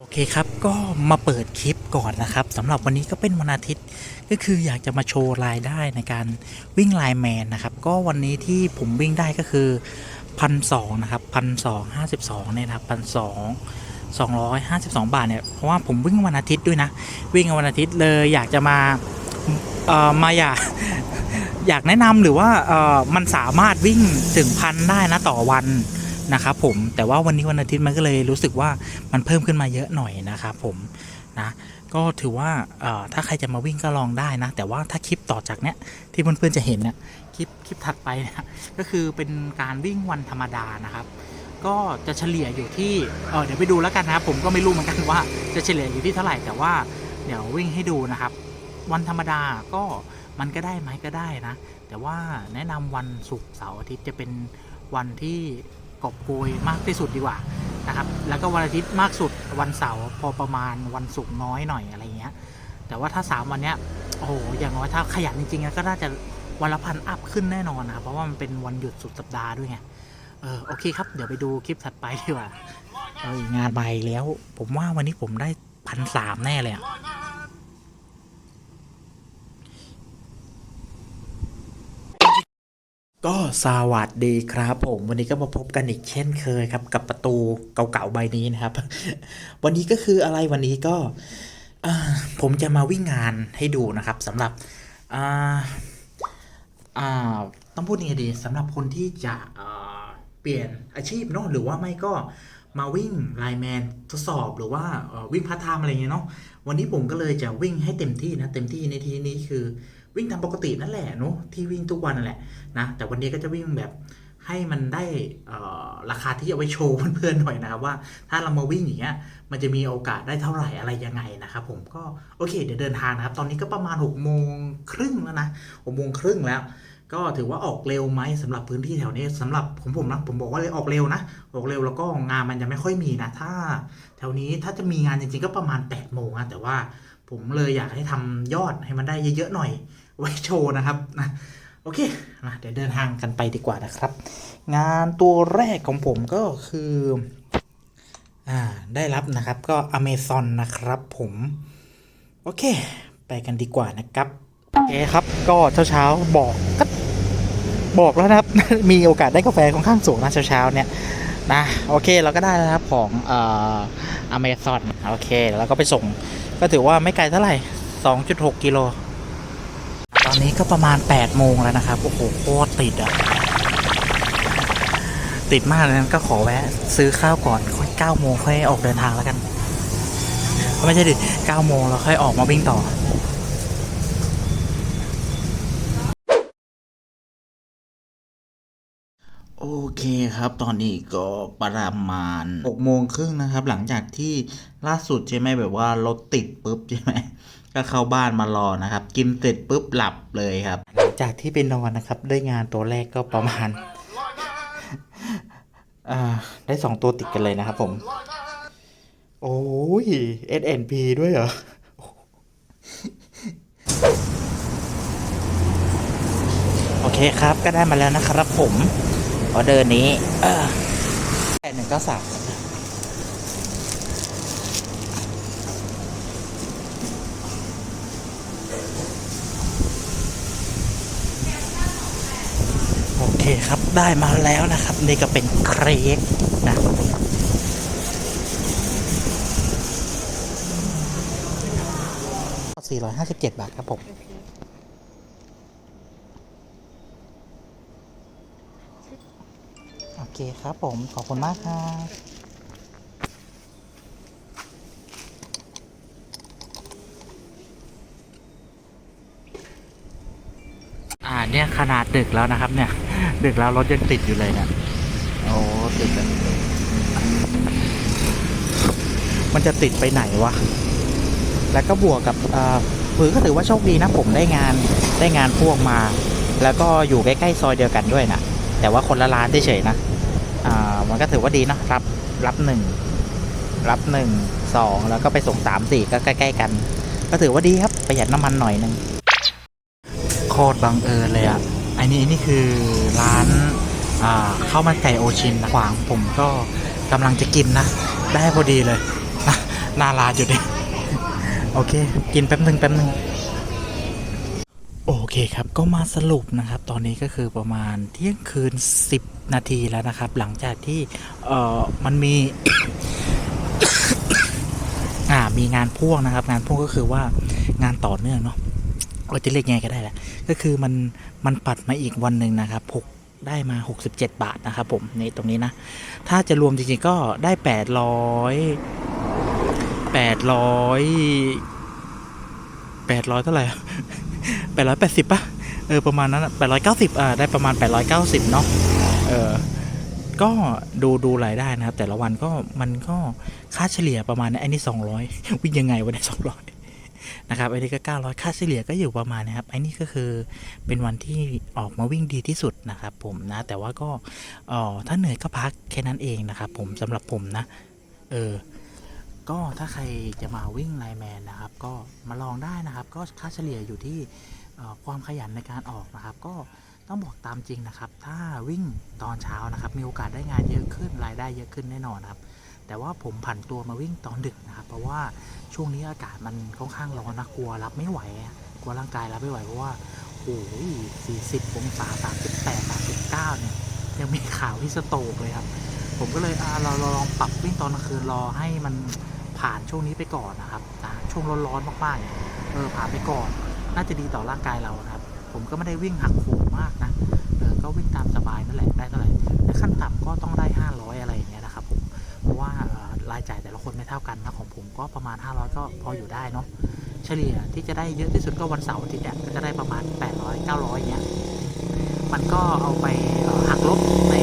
โอเคครับ ก็มาเปิดคลิปก่อนนะครับสำหรับวันนี้ก็เป็นวันอาทิตย์ก็คืออยากจะมาโชว์รายได้ในการวิ่งไลน์แมนนะครับ ก็วันนี้ที่ผมวิ่งได้ก็คือพันสองนะครับพันสองห้าสิบสองเนี่ยนะครับพันสองสองร้อยห้าสิบสองบาทเนี่ยเพราะว่าผมวิ่งวันอาทิตย์ด้วยนะ วิ่งวันอาทิตย์เลยอยากจะมาเอ่อมาอยากอยากแนะนำหรือว่าเอ่อมันสามารถวิ่งถึงพันได้นะต่อวัน นะครับผมแต่ว่าวันนี้วันอาทิตย์มันก็เลยรู้สึกว่ามันเพิ่มขึ้นมาเยอะหน่อยนะครับผมนะก็ถือว่าถ้าใครจะมาวิ่งก็ลองได้นะ แต่ว่าถ้าคลิปต่อจากเนี้ยที่เพื่อนๆจะเห็นเนี่ยคลิปคลิปถัดไปเนี่ยก็คือเป็นการวิ่งวันธรรมดานะครับ ก็จะเฉลี่ยอยู่ที่เเดี๋ยวไปดูแล้วกันนะครับผมก็ไม่รู้เหมือนกันว่าจะเฉลี่ยอยู่ที่เท่าไหร่แต่ว่าเดี๋ยววิ่งให้ดูนะครับ วันธรรมดาก็มันก็ได้ไหมก็ได้นะ แต่ว่าแนะนำวันศุกร์เสาร์อาทิตย์จะเป็นวันที่ กอบโกยมากที่สุดดีกว่านะครับ แล้วก็วันอาทิตย์มากสุดวันเสาร์พอประมาณวันศุกร์น้อยหน่อยอะไรเงี้ย แต่ว่าถ้า 3 วันเนี้ยโอ้โหอย่างน้อยถ้าขยันจริงๆก็น่าจะวันละพันอัพขึ้นแน่นอนนะเพราะว่ามันเป็นวันหยุดสุดสัปดาห์ด้วยไงเออโอเคครับเดี๋ยวไปดูคลิปถัดไปดีกว่าเอองานใบแล้ว ผมว่าวันนี้ผมได้พันสามแน่เลยอะ ก็สวัสดีครับผมวันนี้ก็มาพบกันอีกเช่นเคยครับ กับประตูเก่าๆใบนี้นะครับ วันนี้ก็คืออะไรวันนี้ก็ผมจะมาวิ่งงานให้ดูนะครับสำหรับต้องพูดยังไงดีสำหรับคนที่จะเปลี่ยนอาชีพเนาะหรือว่าไม่ก็ มาวิ่งไลแมนทดสอบหรือว่าวิ่งพาร์ทไทม์อะไรเงี้ยเนาะวันนี้ผมก็เลยจะวิ่งให้เต็มที่นะเต็มที่ในที่นี้คือวิ่งตามปกตินั่นแหละเนาะที่วิ่งทุกวันนั่นแหละนะแต่วันนี้ก็จะวิ่งแบบให้มันได้ราคาที่เอาไว้โชว์เพื่อนๆหน่อยนะครับว่าถ้าเรามาวิ่งอย่างเงี้ยมันจะมีโอกาสได้เท่าไหร่อะไรยังไงนะครับผมก็โอเคเดี๋ยวเดินทางนะครับ ตอนนี้ก็ประมาณ6กโมงครึ่งแล้วนะหกโมงครึ่งแล้ว ก็ถือว่าออกเร็วไหมสำหรับพื้นที่แถวนี้สำหรับผมผมนะผมบอกว่าเลยออกเร็วนะออกเร็วแล้วก็งานมันจะไม่ค่อยมีนะ ถ้า แถวนี้ถ้าจะมีงานจริงๆก็ประมาณ8ปดโมงนะแต่ว่าผมเลยอยากให้ทำยอดให้มันได้เยอะๆหน่อย ไว้โชว์นะครับนะโอเคนะเดี๋ยวเดินทางกันไปดีกว่านะครับ งานตัวแรกของผมก็คืออ่าได้รับนะครับก็ Amazon นะครับผมโอเค ไปกันดีกว่านะครับโอเคครับก็เช้าๆบอกก็ บอกแล้วนะครับ มีโอกาสได้กาแฟค่อนข้างสูงนะเช้าๆเนี่ยนะโอเคเราก็ได้แล้วครับของเอ่อ Amazon โอเคแล้วก็ไปส่ง ก็ถือว่าไม่ไกลเท่าไหร่ 2.6 กิโล ตอนนี้ก็ประมาณ 8 โมงแล้วนะครับ โอ้โหโคตรติดอะติดมากเลยนะก็ขอแวะ ซื้อข้าวก่อนค่อย9โมงค่อยออกเดินทางแล้วกัน ไม่ใช่ดิ9โมงแล้วค่อยออกมาวิ่งต่อ โอเคครับตอนนี้ก็ประมาณ6โมงครึ่งนะครับ หลังจากที่ล่าสุดใช่ไหมแบบว่ารถติดปุ๊บใช่ไหมก็เข้าบ้านมารอนะครับ กินเสร็จปุ๊บหลับเลยครับ หลังจากที่ไปนอนนะครับได้งานตัวแรกก็ประมาณได้สองตัวติดกันเลยนะครับผม โอ้ย SNP ด้วยเหรอโอเคครับก็ได้มาแล้วนะครับผม ออเดอร์นี้แปดหนึ่งเก้าสามโอเคครับได้มาแล้วนะครับ นี่ก็เป็นเครกนะ457 บาทครับผม โอ เคครับผม ขอบคุณมากครับอ่าเนี่ยขนาดดึกแล้วนะครับเนี่ย ดึกแล้วรถยังติดอยู่เลยเนี่ยโอ้ติดอะมันจะติดไปไหนวะ แล้วก็บวกกับอ่อผือก็ถือว่าโชคดีนะผมได้งานได้งานพ่วงมา แล้วก็อยู่ใกล้ ๆ ซอยเดียวกันด้วยนะแต่ว่าคนละร้านเฉยๆนะ มันก็ถือว่าดีเนอะรับรับหนึ่งรับหนึ่งสองแล้วก็ไปส่งสามสี่ก็ใกล้ๆกัน ก็ถือว่าดีครับประหยัดน้ำมันหน่อยหนึ่งโคตรบังเอิญเลยอะ่ะอันนี้นี่คือร้านอ่าข้าวมันไก่โอชินนะขวางผมก็กำลังจะกินนะ ได้พอดีเลยนะหนาลานอยู่ดิโอเค กินแป๊บหนึ่งแป๊บหนึ่ง โอเคครับ ก็มาสรุปนะครับ ตอนนี้ก็คือประมาณเที่ยงคืน 10 นาทีแล้วนะครับ หลังจากที่เอ่อมันมี อ่ามีงานพ่วงนะครับ งานพ่วงก็คือว่างานต่อเนื่องเนาะก็จะเรียกไงก็ได้แหละ ก็คือมันมันปัดมาอีกวันหนึ่งนะครับหกได้มา 67 บาทนะครับผมในตรงนี้นะ ถ้าจะรวมจริงๆก็ได้ 800 800 800 เท่าไหร่ 880ป่ะ เออ ประมาณนั้นแปดร้อะ890อ่า ได้ประมาณ890เก้าสิบเนาะ เออ ก็ดูดูรายได้นะครับ แต่ละวันก็มันก็ค่าเฉลี่ยประมาณนี้ไอ้นี่200วิ่งยังไงวะเนี่ย200นะครับไอ้นี่ก็900 ค่าเฉลี่ยก็อยู่ประมาณนะครับไอ้นี่ก็คือเป็นวันที่ออกมาวิ่งดีที่สุดนะครับผมนะแต่ว่าก็อ่อถ้าเหนื่อยก็พักแค่นั้นเองนะครับผมสำหรับผมนะ เออ ก็ถ้าใครจะมาวิ่งไลแมนนะครับ ก็ มาลองได้นะครับ ก็ค่าเฉลี่ยอยู่ที่ความขยันในการออกนะครับ ก็ต้องบอกตามจริงนะครับ ถ้าวิ่งตอนเช้านะครับ มีโอกาสได้งานเยอะขึ้นรายได้เยอะขึ้นแน่นอนครับ แต่ว่าผมผันตัวมาวิ่งตอนดึกนะครับ เพราะว่าช่วงนี้อากาศมันค่อนข้างร้อนนะกลัวรับไม่ไหวกลัวร่างกายรับไม่ไหวเพราะว่าโอ้ย40องศา38 39เนี่ยยังมีข่าวที่สโตกเลยครับ ผมก็เลยเราลองปรับวิ่งตอนกลางคืนรอให้มัน ผ่านช่วงนี้ไปก่อนนะครับนะช่วงร้อนๆมากๆเนี่ยเออผ่านไปก่อน น่าจะดีต่อร่างกายเรานะครับ ผมก็ไม่ได้วิ่งหักโหมมากนะเออก็วิ่งตามสบายนั่นแหละได้เท่าไหร่ขั้นต่ำก็ต้องได้ 500 อะไรอย่างเงี้ยนะครับผมเพราะว่ารายจ่ายแต่ละคนไม่เท่ากันนะของผมก็ประมาณ 500 ก็พออยู่ได้เนาะเฉลี่ยที่จะได้เยอะที่สุดก็วันเสาร์อาทิตย์เนี่ยก็จะได้ประมาณ 800 900อย่างเงี้ยมันก็เอาไปหักลบใน